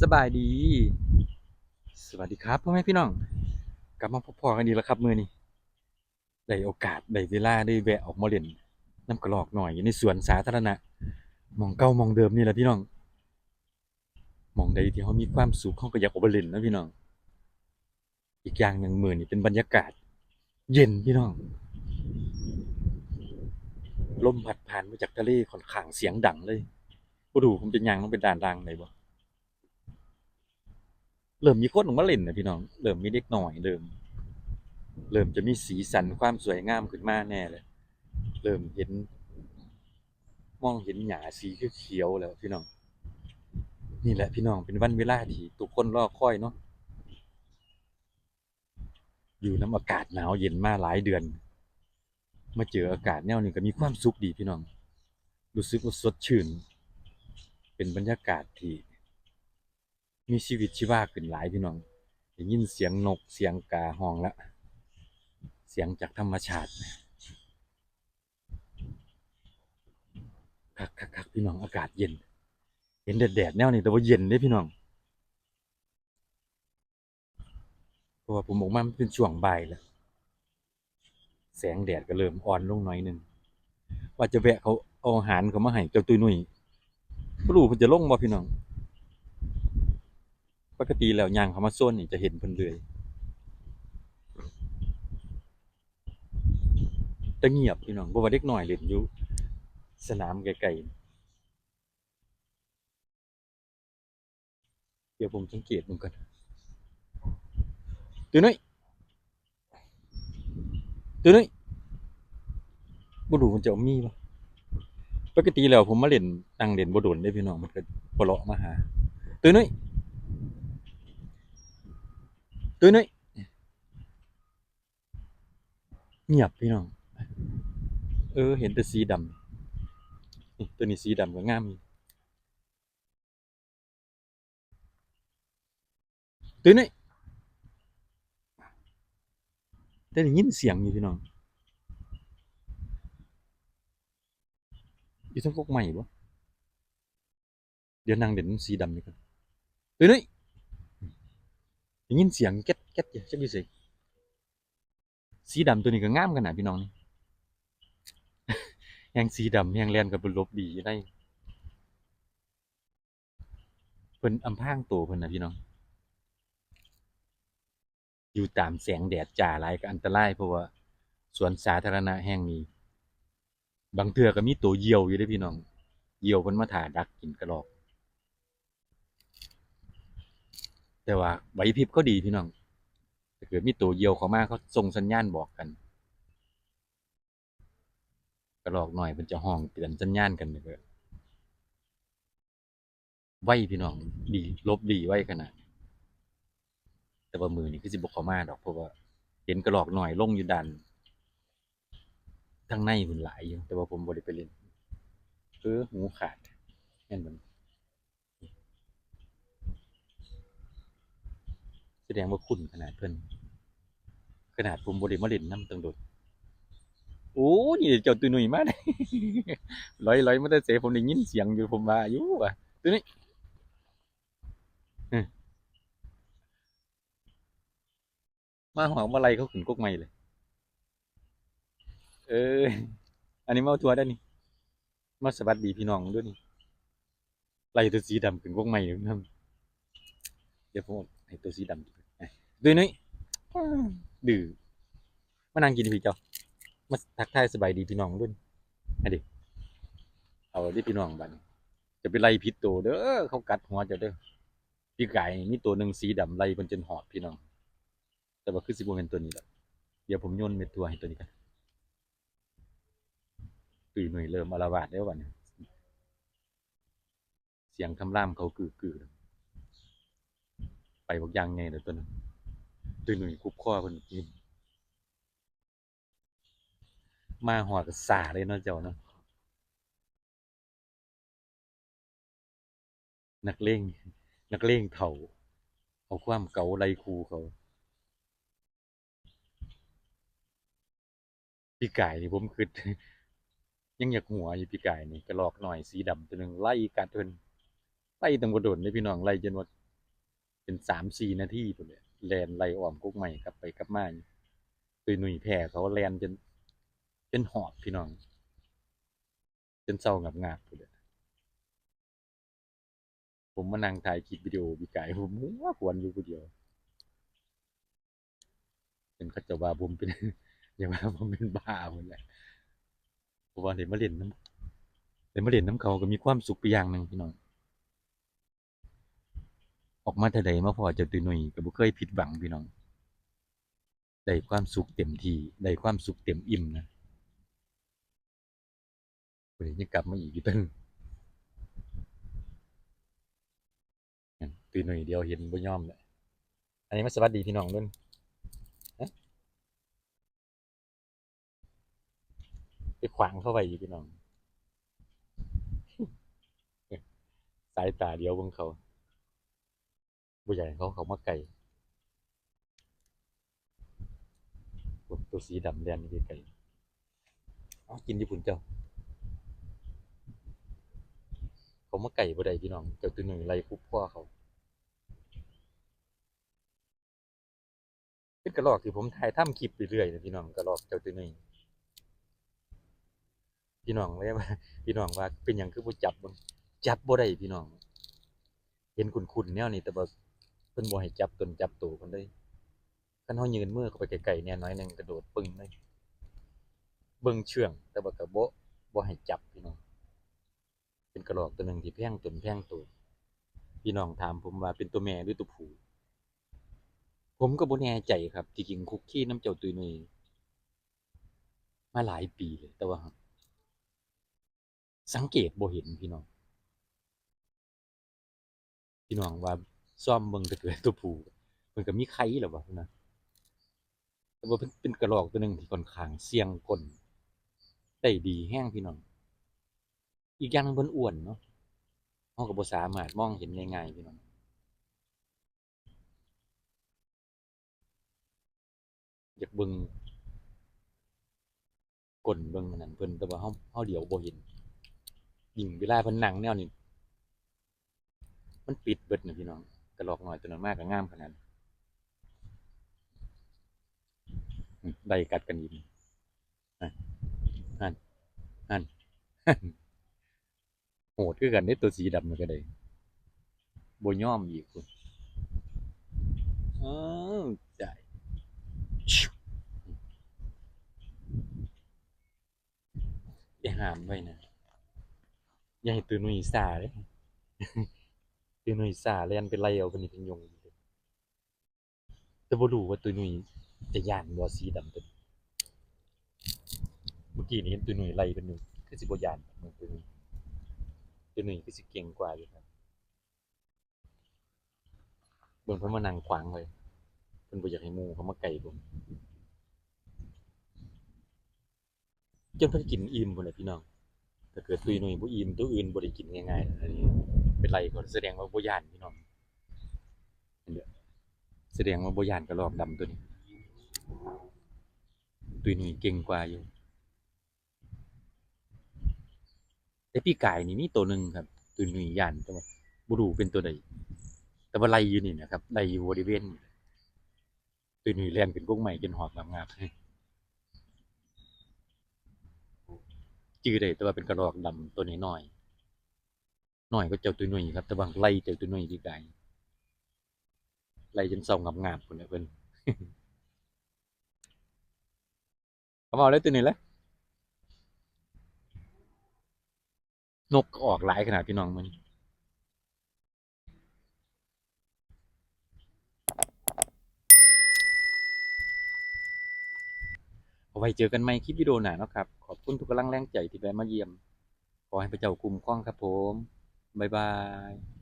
สบายดี สวัสดีครับพ่อแม่พี่น้องกลับมาพบพอกันดีแล้วครับมือนี้ได้โอกาสได้เวลาได้แวะออกมาเล่นน้ำกระรอกหน่อยอยู่ในสวนสาธารณะมองเก่ามองเดิมนี่แหละพี่น้องมองใดที่เขามีความสุขเขาก็อยากออกไปเล่นนะพี่น้อง อีกอย่างหนึ่งมือนี้เป็นบรรยากาศ เย็นพี่น้องลมพัดผ่านมาจากทะเลค่อนข้างเสียงดังเลยบ่รู้ผมเป็นยังมันเป็นด่านดังไหนบ่ เริ่มมีคนออกมาเล่นนะพี่น้อง เริ่มมีเด็กหน่อยเริ่ม เริ่มจะมีสีสันความสวยงามขึ้นมาแน่เลย เริ่มเห็น มองเห็นหญ้าสีเขียวแล้วพี่น้อง นี่แหละพี่น้องเป็นวันเวลาที่ทุกคนรอคอยเนาะ อยู่น้ำอากาศหนาวเย็นมาหลายเดือน มาเจออากาศแนวนี้ก็มีความสุขดีพี่น้อง รู้สึกว่าสดชื่น เป็นบรรยากาศที่ มีชีวิตชีวาขึ้นหลายพี่น้องได้ยินเสียงนกเสียงกาห้องละเสียงจากธรรมชาติคักคักคักพี่น้องอากาศเย็น เห็นแดดแดดแนวนี้แต่ว่าเย็นเด้พี่น้องเพราะว่าผมออกมันเป็นช่วงบ่ายแล้วแสงแดดก็เริ่มอ่อนลงหน่อยนึงว่าจะแวะเขาเอาอาหารเขามาให้เจ้าตุ้ยนุ่ยบ่รู้เพิ่นจะลงบ่พี่น้อง ปกติแล้วย่างเขามาโซนนี่จะเห็นเพิ่นเลื่อยแต่เงียบพี่น้องบ่ว่าเด็กหน้อยเล่นอยู่สนามไกลๆเดี๋ยวผมสังเกตมันก่อนตัวน้อยตัวน้อยบ่รู้มันจะเอามีบ่ปกติแล้วผมมาเล่นนั่งเล่นบ่โดนเด้พี่น้องมันก็บ่เลาะมาหาตัวน้อย ตัวน้อยเงียบพี่น้อง เออ เห็นแต่สีดำนี่ตัวนี้สีดำก็งามตัวนี้แต่ได้ยินเสียงอยู่พี่น้อง อยู่ทั้งกกใหม่บ่เดี๋ยวนางเด่นสีดำนี่ก่อนตัวน้ ได้ยินเสียงแก๊ดแก๊ดอยู่จักอยู่ไสสีดำตัวนี้ก็งามขนาดพี่น้องนี่แฮงสีดำแฮงแลนกับลบดีได้เพิ่นอำพางตัวเพิ่นน่ะพี่น้อง อยู่ตามแสงแดดจ้าหลายก็อันตรายเพราะว่าสวนสาธารณะแห่งนี้ บางเทื่อก็มีตัวเหยี่ยวอยู่ด้พี่น้องเหยี่ยวเพิ่นมาถ่าดักกินกระรอก แต่ว่าไหวพริบเขาดีพี่น้องถ้าเกิดมีตัวเยียวเขามาเขาส่งสัญญาณบอกกันกระรอกหน่อยมันจะห้องเตือนสัญญาณกันเลยไวพี่น้องดีลบดีไวขนาด แต่ว่ามือนี่คือสิบกเขามาดอกเพราะว่าเห็นกระรอกหน่อยลงอยู่ดันทางในมันหลายอยู่แต่ว่าผมบ่ได้ไปเล่นเออหูขาดแม่นมัน แสดงว่าคุณขนาดเพิ่นขนาดผมบริมาล่นน้ำตังโดดโอ้นี่เจ้าตุยหนุ่ยมาได้ลอยลอยมาได้เสียผมได้ยินเสียงอยู่ผมว่าอยู่ว่ะตัวนี้มาหอมอะไรเขาขึ้นกกใหม่เลย เออ อันนี้มาทัวร์ได้นี่มาสวัสดีพี่น้องด้วยนี่ไล่ตัวสีดำขึ้นกกใหม่อยู่นั่นเดี๋ยวผม ให้ตัวสีดำดื้อนุ้ยดื้อมานั่งกินพี่เจ้ามาทักทายสบายดีพี่น้องด้วยให้ดิเอาดิพี่น้องบัดนี้จะไปไล่พิษตัวเด้อเขากัดหัวเจ้าเด้อพี่ไก่มีตัวหนึ่งสีดำไล่มันจนหอดพี่น้อง แต่ว่าคือสิบเป็นตัวนี้แหละเดี๋ยวผมโยนเม็ดตัวให้ตัวนี้กันตุยหน่วยเริ่มอาละวาดแล้ววันนี้เสียงคำรามเขากือกือ ไปบอกยังไงเดี๋ยวตัวนั้นตุยหนุ่ยคุบข้อเพิ่นกินมาหอดก็สาเลยเนาะเจ้าเนาะนักเลงนักเลงเถ่าเอาความเก่าไล่ครูเขาพี่ไก่นี่ผมคิดยังอยากหัวอยู่พี่ไก่นี่กระลอกหน่อยสีดำตัวหนึ่งไล่กัดเพิ่นไล่ตั้งบ่โดนเลยพี่น้องไล่จนว่า เป็นสามสี่นาทีพุ่นเลยแลนไล่อ้อมกุ๊กใหม่กลับไปกลับมาตุยหนุ่ยแพ้เขาแลนจนจนหอบพี่น้อง จนเศร้างับงาบพุ่นเลยผมมานั่งถ่ายคลิปวิดีโอบีกายผมมัวควรอยู่ผู้เดียวเป็นเขาเจะว่าผมเป็นอย่าว่าผมเป็นบ้าหมดแหละเพราะว่าเดี๋ยวมาเล่นน้ำเดี๋ยวมาเล่นน้ำเขาก็มีความสุขไปอย่างหนึ่งพี่น้อง ออกมาแต่ใดมาพอเจะตุยหนุ่ยก็บ่เคยผิดหวังพี่น้องได้ความสุขเต็มทีได้ความสุขเต็มอิ่มนะวันนี้ยังกลับมาอีกอยู่ตั้งนั่นตุยหนุ่ยเดียวเห็นบ่ยอมเลยอันนี้มาสวัสดีพี่น้องด้วยฮะไปขวางเข้าไปอยู่พี่น้อง สายตาเดียวบงเขา บ่อยากให้เขาเขามาไกลพวกตัวสีดำแดงนี่ไกลเอากินญี่ปุ่นเจ้า เขามาไก่บ่ได้พี่น้อง เจ้าตัวหนึ่งไล่คุบพ่อเขาเป็นกระรอกที่ผมถ่ายทำคลิปไปเรื่อยนะพี่น้องกระรอกเจ้าตัวหนึ่งพี่น้องเลยว่าพี่น้องว่าเป็นอย่างคือบ่จับบ่จับบ่ได้พี่น้อง เห็นคุณๆแนวนี้แต่ว่ พิ่นบ่ให้จับตนจับตัวเพิ่นเลยคันเฮายืนมือเข้าไปไกลๆแน่น้อยหนึงกระโดดปึ้งเลยเบิ่งเชื่อง แต่ว่าก็บ่บ่ให้จับพี่น้อง เป็นกระรอกตัวหนึงที่แพงตนแพงตัวพี่น้องถามผมว่าเป็นตัวแม่หรือตัวผู้ผมก็บ่แน่ใจครับที่จริงคุกคีน้ำเจ้าตุยนุยมาหลายปีเลย แต่ว่า สังเกตบ่เห็นพี่น้อง พี่น้องว่า ซ่อมเบิ่งแต่เกิดตัวผู้มันก็มีไข่หล้วะนะแต่ว่าเป็นกระรอกตัวหนึ่งที่ค่อนข้างเสี่ยงกลได้ดีแห้งพี่น้อง อีกอย่างเพิ่นอ้วนเนาะเฮาก็บ่สาหมารถมองเห็นง่ายๆพี่น้องอยากเบิ่งก้นเบิ่งนนั้นเพิ่นแต่ว่าเฮาเฮาเดียวบ่เห็นยิ่งเวลาเพิ่นนั่งแนวนี้มันปิดเบิดนะพี่น้อง กระรอกหน้อยตัวนั้นมากก็งามขนาดได้กัดกันอีกนั่นนั่นนั่นโหดคือกันได้ตัวสีดำมันก็ได้บ่ยอมอีกคุณอ้าวได้ชิวอย่าหามไว้นะอย่าให้ตัวนุ่ยสาเลย ตัวหนุ่ยสาเล่นเป็นไรเอาเป็นนี่เป็นยงอยู่เด้อแต่บ่รู้ว่าตัวหนุ่ยจะย่านบ่สีดำตัวนี้เมื่อกี้นี่เห็นตัวหนุ่ยไล่เป็นหนึ่งคือสิบ่ย่านเหมือนตัวหนุ่ยตัวหนุ่ยคือสิเก่งกว่าอยู่ครับเบิ่งเพิ่นมานั่งขวางไว้เพิ่นบ่อยากให้หมู่เขามาใกล้ผมจนเพิ่นกินอิ่มพุ่นแหละพี่น้องถ้าเกิดตุยหนุ่ยบ่อิ่มตัวอื่นบ่ได้กินง่ายๆอันนี้ เป็นไรก็แสดงว่าโบยานพี่น้องเห็นเด้อแสดงว่าโบยานกระรอกดำตัวนี้ ตัวนี้เก่งกว่าอยู่ แต่พี่กายนี่มีตัวหนึ่งครับ ตัวนี้ยานต่ว่าบ่รู้เป็นตัวใดแต่ว่าไล่อยู่นี่นะครับไล่อยู่บริเวณตัวนี้แล่นขึ้นกกใหม่จนหอบงามๆจื้อได้แต่ว่าเป็นกระรอกดำตัวน้อย น่อยก็เจ้าตัวหนุ่ยครับ แต่บางไล่เจ้าตัวหนุ่ยที่ไกลไล่จนเศร้างับงาบคนเนี่ยเพิ่นเอามาเอาเลยตัวนี้แหละนกออกหลายขนาดพี่น้องมันเอาไว้เจอกันใหม่คลิปวิดีโอหน้าเนาะครับ ขอบคุณทุกกำลังแรงใจที่แวะมาเยี่ยม ขอให้พระเจ้าคุ้มครองครับผม บ๊ายบาย